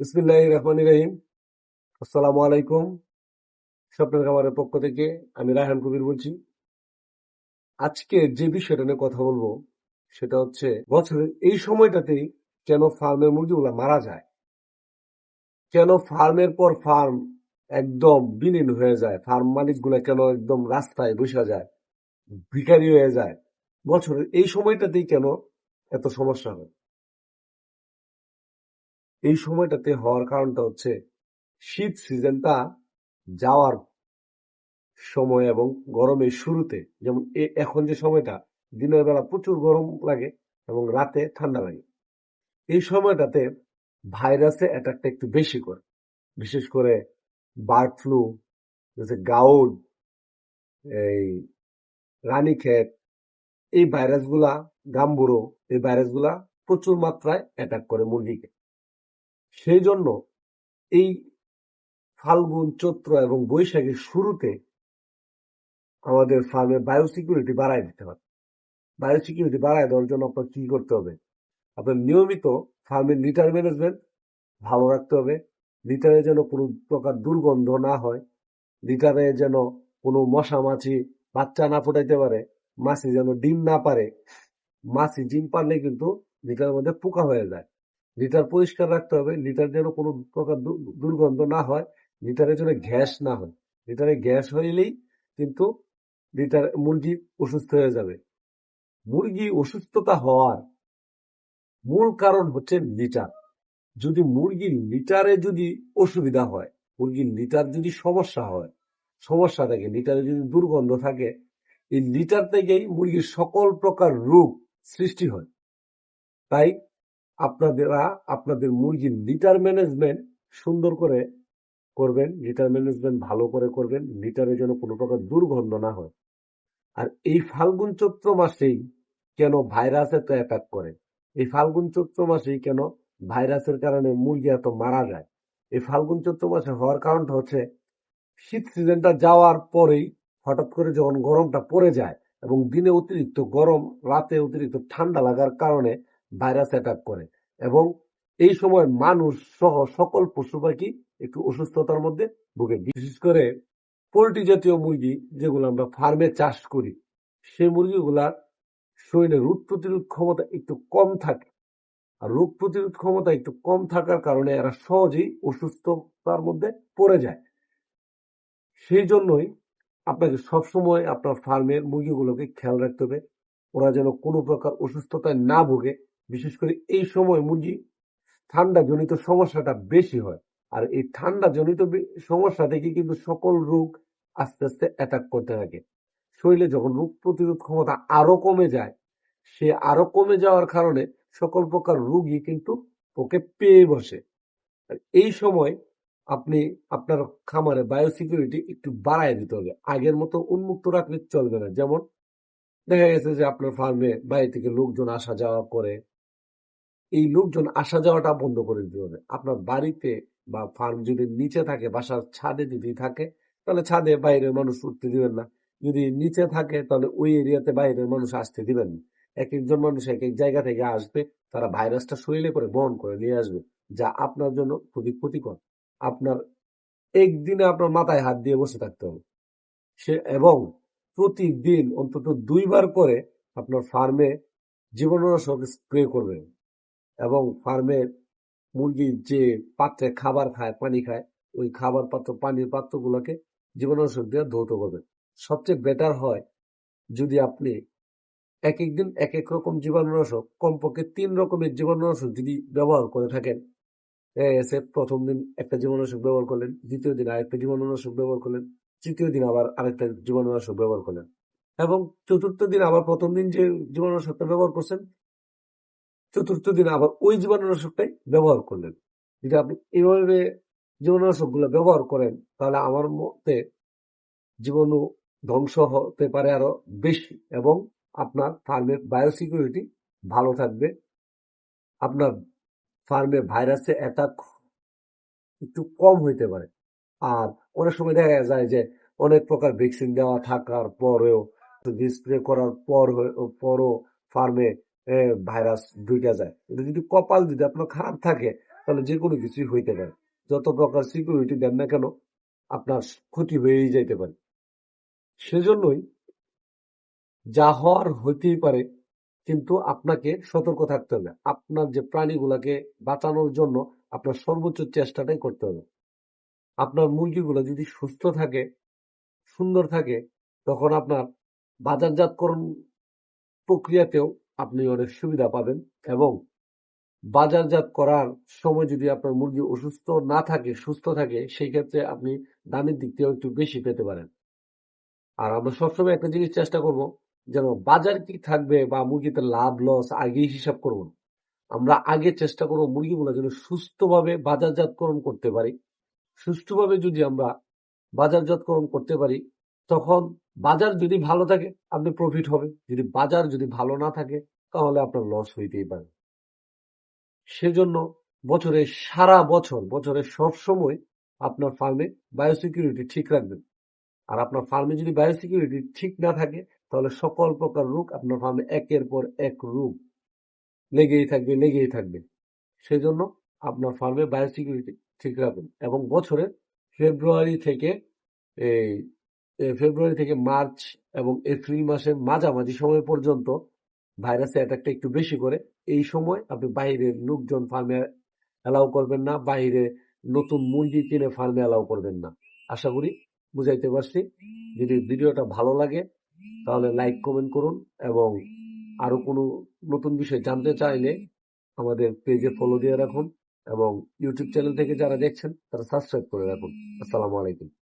বিসমিল্লাহ রহমান রহিম। আসসালামু আলাইকুম স্বপ্নের খামারের পক্ষ থেকে আমি রায়হান কবির বলছি। আজকে যে বিষয়টা নিয়ে কথা বলব, সেটা হচ্ছে বছরের এই সময়টাতেই কেন ফার্মের মুরগিগুলা মারা যায়? কেন ফার্মের পর ফার্ম একদম বিলীন হয়ে যায়? ফার্ম মালিকগুলা কেন একদম রাস্তায় বসে যায়? ভিখারি হয়ে যায়? বছরের এই সময়টাতেই কেন এত সমস্যা হয়? এই সময়টাতে হওয়ার কারণটা হচ্ছে, শীত সিজনটা যাওয়ার সময় এবং গরমের শুরুতে, যেমন এখন যে সময়টা, দিনের বেলা প্রচুর গরম লাগে এবং রাতে ঠান্ডা লাগে। এই সময়টাতে ভাইরাসে অ্যাটাকটা একটু বেশি করে। বিশেষ করে বার্ড ফ্লু গাউড এই রানী রানীক্ষেত, এই ভাইরাসগুলা গাম্বুরো, এই ভাইরাসগুলা প্রচুর মাত্রায় অ্যাটাক করে মুরগিকে। সেই জন্য এই ফাল্গুন, চৈত্র এবং বৈশাখের শুরুতে আমাদের ফার্মে বায়োসিকিউরিটি বাড়ায় দিতে হবে। বায়োসিকিউরিটি বাড়ায় দেওয়ার জন্য আপনার কি করতে হবে? আপনার নিয়মিত ফার্মের লিটার ম্যানেজমেন্ট ভালো রাখতে হবে। লিটারে যেন কোনো প্রকার দুর্গন্ধ না হয়। লিটারে যেন কোনো মশা মাছি, বাচ্চা না ফোটাইতে পারে, মাছি যেন ডিম না পারে। মাছি, ডিম পারলে কিন্তু লিটারের মধ্যে পোকা হয়ে যায়। লিটার পরিষ্কার রাখতে হবে, লিটার যেন কোনো প্রকার দুর্গন্ধ না হয় লিটারে যেন গ্যাস না হয়। লিটারে গ্যাস হইলেই কিন্তু লিটার মুরগি অসুস্থ হয়ে যাবে। মুরগি অসুস্থতা হওয়ার মূল কারণ হচ্ছে লিটার। যদি মুরগির লিটারে যদি অসুবিধা হয়, মুরগির লিটার যদি সমস্যা হয়, সমস্যা থাকে, লিটারে যদি দুর্গন্ধ থাকে, এই লিটার থেকেই মুরগির সকল প্রকার রোগ সৃষ্টি হয়। তাই আপনারা আপনাদের মুরগির লিটার ম্যানেজমেন্ট সুন্দর করে করবেন লিটার ম্যানেজমেন্ট ভালো করে করবেন লিটারে যেন কোনো প্রকার দুর্গন্ধ না হয়। আর এই ফাল্গুন চৈত্র মাসেই কেন ভাইরাস এত অ্যাটাক করে? এই ফাল্গুন চৈত্র মাসেই কেন ভাইরাসের কারণে মুরগি এত মারা যায়? এই ফাল্গুন চৈত্র মাসে হওয়ার কারণটা হচ্ছে শীত সিজনটা যাওয়ার পরেই হঠাৎ করে যখন গরমটা পড়ে যায় এবং দিনে অতিরিক্ত গরম, রাতে অতিরিক্ত ঠান্ডা লাগার কারণে ভাইরাস অ্যাটাক করে। এবং এই সময় মানুষ সহ সকল পশু পাখি একটু অসুস্থতার মধ্যে ভুগে। বিশেষ করে পোলট্রি জাতীয় মুরগি যেগুলো আমরা ফার্মে চাষ করি, সেই মুরগিগুলার শরীরে রোগ প্রতিরোধ ক্ষমতা একটু কম থাকে। আর রোগ প্রতিরোধ ক্ষমতা একটু কম থাকার কারণে এরা সহজেই অসুস্থতার মধ্যে পড়ে যায়। সেই জন্যই আপনাকে সবসময় আপনার ফার্মের মুরগিগুলোকে খেয়াল রাখতে হবে। ওরা যেন কোনো প্রকার অসুস্থতায় না ভোগে। বিশেষ করে এই সময় মুরগি ঠান্ডা জনিত সমস্যাটা বেশি হয়। আর এই ঠান্ডা জনিত সমস্যা থেকে কিন্তু সকল রোগ আস্তে আস্তে অ্যাটাক করতে থাকে। শরীরে যখন রোগ প্রতিরোধ ক্ষমতা আরও কমে যায়, সে আরও কমে যাওয়ার কারণে সকল প্রকার রোগই কিন্তু ওকে পেয়ে বসে। আর এই সময় আপনি, আপনার খামারে বায়োসিকিউরিটি একটু বাড়ায় দিতে হবে। আগের মতো উন্মুক্ত রাখলে চলবে না। যেমন দেখা গেছে যে আপনার ফার্মে বাইরে থেকে লোকজন আসা যাওয়া করে এই লোকজন আসা যাওয়াটা বন্ধ করে দিতে হবে। আপনার বাড়িতে বা ফার্ম যদি নিচে থাকে, বাসার ছাদে যদি থাকে, তাহলে ছাদে বাইরের মানুষ উঠতে দিবেন না। যদি নিচে থাকে, তাহলে ওই এরিয়াতে বাইরের মানুষ আসতে দিবেন না। এক একজন মানুষ এক এক জায়গা থেকে আসবে, তারা ভাইরাসটা শরীরে করে বহন করে নিয়ে আসবে, যা আপনার জন্য খুবই ক্ষতিকর। আপনার একদিনে আপনার মাথায় হাত দিয়ে বসে থাকতে হবে। সে এবং প্রতিদিন অন্তত দুইবার করে আপনার ফার্মে জীবাণুনাশক স্প্রে করবেন। এবং ফার্মের মুরগি যে পাত্রে খাবার খায়, পানি খায়, ওই খাবার পাত্র, পানির পাত্রগুলোকে জীবাণুনাশক দিয়ে ধৌত করবেন। সবচেয়ে বেটার হয় যদি আপনি এক এক দিন এক এক রকম জীবাণুনাশক, কমপক্ষে তিন রকমের জীবাণুনাশক যদি ব্যবহার করে থাকেন এসে প্রথম দিন একটা জীবাণুনাশক ব্যবহার করলেন, দ্বিতীয় দিন আরেকটা জীবাণুনাশক ব্যবহার করলেন, তৃতীয় দিন আবার আরেকটা জীবাণুনাশক ব্যবহার করলেন এবং চতুর্থ দিন আবার প্রথম দিন যে জীবাণুনাশকটা ব্যবহার করছেন চতুর্থ দিন আবার ওই জীবাণুনাশকটাই ব্যবহার করলেন। যদি আপনি এইভাবে জীবাণুনাশকগুলো ব্যবহার করেন, তাহলে আমার মতে জীবাণু ধ্বংস হতে পারে আরও বেশি এবং আপনার ফার্মের বায়োসিকিউরিটি ভালো থাকবে। আপনার ফার্মে ভাইরাসে অ্যাটাক একটু কম হইতে পারে। আর অনেক সময় দেখা যায় যে অনেক প্রকার ভ্যাকসিন দেওয়া থাকার পরেও স্প্রে করার পর পরও ফার্মে ভাইরাস ঢুকে যায়। এটা যদি কপাল যদি আপনার খারাপ থাকে, তাহলে যে কোনো কিছুই হইতে পারে। যত প্রকার সিকিউরিটি দেন না কেন, আপনার ক্ষতি হয়েই যাইতে পারে। সেজন্যই যা হওয়ার হইতেই পারে, কিন্তু আপনাকে সতর্ক থাকতে হবে। আপনার যে প্রাণীগুলাকে বাঁচানোর জন্য আপনার সর্বোচ্চ চেষ্টাটাই করতে হবে। আপনার মুরগিগুলো যদি সুস্থ থাকে, সুন্দর থাকে, তখন আপনার বাজারজাতকরণ প্রক্রিয়াতেও আপনি অনেক সুবিধা পাবেন এবং বাজারজাত করার সময় যদি আপনার মুরগি অসুস্থ না থাকে, সুস্থ থাকে, সেই ক্ষেত্রে আপনি দামের দিক থেকেও একটু বেশি পেতে পারেন। আর আমরা সবসময় একটা জিনিস চেষ্টা করব যেন বাজার কি থাকবে বা মুরগিতে লাভ, লস আগেই হিসাব করব। আমরা আগে চেষ্টা করব মুরগিগুলো যেন সুস্থভাবে বাজারজাতকরণ করতে পারি। সুষ্ঠুভাবে যদি আমরা বাজারজাতকরণ করতে পারি, তখন বাজার যদি ভালো থাকে, আপনি প্রফিট হবে যদি বাজার যদি ভালো না থাকে, তাহলে আপনার লস হইতেই পারে। সেজন্য বছরে সারা বছর, বছরে সব সময় আপনার ফার্মে বায়োসিকিউরিটি ঠিক রাখবেন। আর আপনার ফার্মে যদি বায়োসিকিউরিটি ঠিক না থাকে, তাহলে সকল প্রকার রোগ আপনার ফার্মে একের পর এক রোগ লেগেই থাকবে লেগেই থাকবে। সেজন্য আপনার ফার্মে বায়োসিকিউরিটি ঠিক রাখবেন এবং বছরে ফেব্রুয়ারি থেকে এই ফেব্রুয়ারি থেকে মার্চ এবং এপ্রিল মাসের মাঝামাঝি সময় পর্যন্ত ভাইরাসের অ্যাটাকটা একটু বেশি করে। এই সময় আপনি বাইরের লোকজন ফার্মে অ্যালাউ করবেন না, বাইরে নতুন মুরগি কিনে ফার্মে অ্যালাউ করবেন না। আশা করি বুঝাইতে পারছি। যদি ভিডিওটা ভালো লাগে, তাহলে লাইক, কমেন্ট করুন এবং আরও কোনো নতুন বিষয় জানতে চাইলে আমাদের পেজে ফলো দিয়ে রাখুন এবং ইউটিউব চ্যানেল থেকে যারা দেখছেন, তারা সাবস্ক্রাইব করে রাখুন। আসসালামু আলাইকুম।